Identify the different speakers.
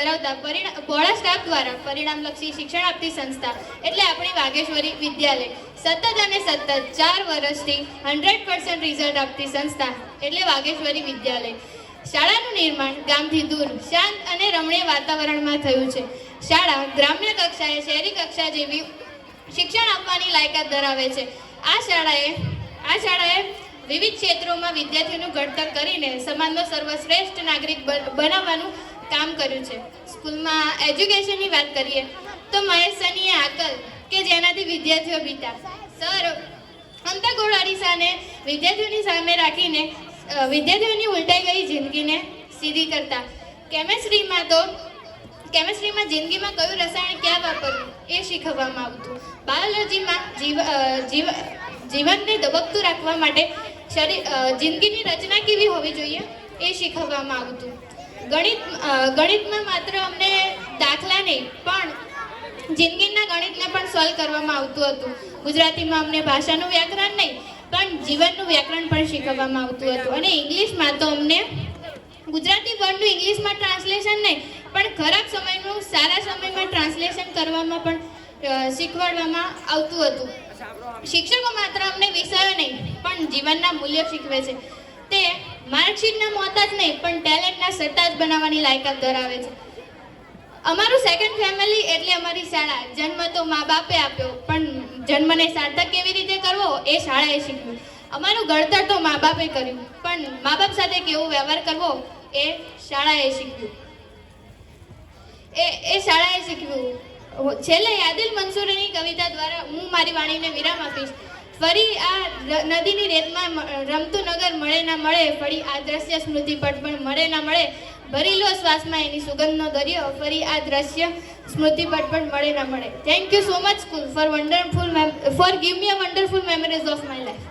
Speaker 1: ધરાવતા બોળા સ્ટાફ દ્વારા પરિણામલક્ષી શિક્ષણ આપતી સંસ્થા એટલે આપણી વાગેશ્વરી વિદ્યાલય. સતત અને સતત ચાર વર્ષથી હંડ્રેડ પર્સન્ટ રિઝલ્ટ આપતી સંસ્થા એટલે વાગેશ્વરી વિદ્યાલય. શાળાનું નિર્માણ ગામથી દૂર, શાંત અને રમણીય વાતાવરણમાં થયું છે. શાળા ગ્રામ્ય કક્ષાએ શહેરી કક્ષા જેવી શિક્ષણ આપવાની લાયકાત ધરાવે છે. આ શાળાએ આ શાળાએ વિવિધ ક્ષેત્રોમાં વિદ્યાર્થીઓનું ઘડતર કરીને સમાજનો સર્વશ્રેષ્ઠ નાગરિક બનાવવાનું કામ કર્યું છે. સ્કૂલમાં એજ્યુકેશનની વાત કરીએ, તો મહેશ સનીએ આકલ કે જેનાથી વિદ્યાર્થીઓ બીતા. સર અંતા ગોળાડીસાને વિદ્યાર્થીઓની સામે રાખીને વિદ્યાર્થીઓની ઉલટાઈ ગઈ જિંદગીને સીધી કરતા. કેમેસ્ટ્રીમાં તો, કેમેસ્ટ્રીમાં જિંદગીમાં કયું રસાયણ ક્યાં વાપરવું એ શીખવવામાં આવતું. બાયોલોજીમાં જીવ જીવ, જીવનને ધબકતું રાખવા માટે શરીર જિંદગીની રચના કેવી હોવી જોઈએ એ શીખવવામાં આવતું. ગણિત ગણિતમાં માત્ર અમને દાખલા નહીં, પણ જિંદગીના ગણિતને પણ સોલ્વ કરવામાં આવતું હતું. ગુજરાતીમાં અમને ભાષાનું વ્યાકરણ નહીં, પણ જીવનનું વ્યાકરણ પણ શીખવવામાં આવતું હતું. અને ઇંગ્લિશમાં તો અમને ગુજરાતી વર્ડનું ઇંગ્લિશમાં ટ્રાન્સલેશન નહીં, પણ ખરાબ સમયનું, સારા સમયમાં ટ્રાન્સલેશન કરવામાં પણ શીખવાડવામાં આવતું હતું. શિક્ષકો માત્ર અમને વિષયો નહીં, પણ જીવનના મૂલ્યો શીખવે છે. માર્કશીટના મોહતાજ નહીં, પણ ટેલેન્ટના સરતાજ બનાવવાની લાયકાત ધરાવે છે. અમારું સેકન્ડ ફેમિલી એટલે અમારી શાળા. જન્મ તો મા બાપે આપ્યો, પણ જન્મને સાર્થક કેવી રીતે કરવો એ શાળાએ શીખ્યું. અમારું ઘડતર તો મા બાપે કર્યું, પણ મા બાપ સાથે કેવો વ્યવહાર કરવો એ શાળાએ શીખ્યું. એ એ શાળાએ શીખ્યું. છેલ્લે યાદિલ મંસૂરની કવિતા દ્વારા હું મારી વાણીને વિરામ આપીશ. ફરી આ નદીની રેતમાં રમતું નગર મળે ના મળે, ફરી આ દ્રશ્ય સ્મૃતિ પટ પણ મળે ના મળે ભરી લો શ્વાસમાં એની સુગંધનો દરિયો, ફરી આ દ્રશ્ય સ્મૃતિ પટ પણ મળે ના મળે. Thank you so much school for wonderful for give me a wonderful memories of my life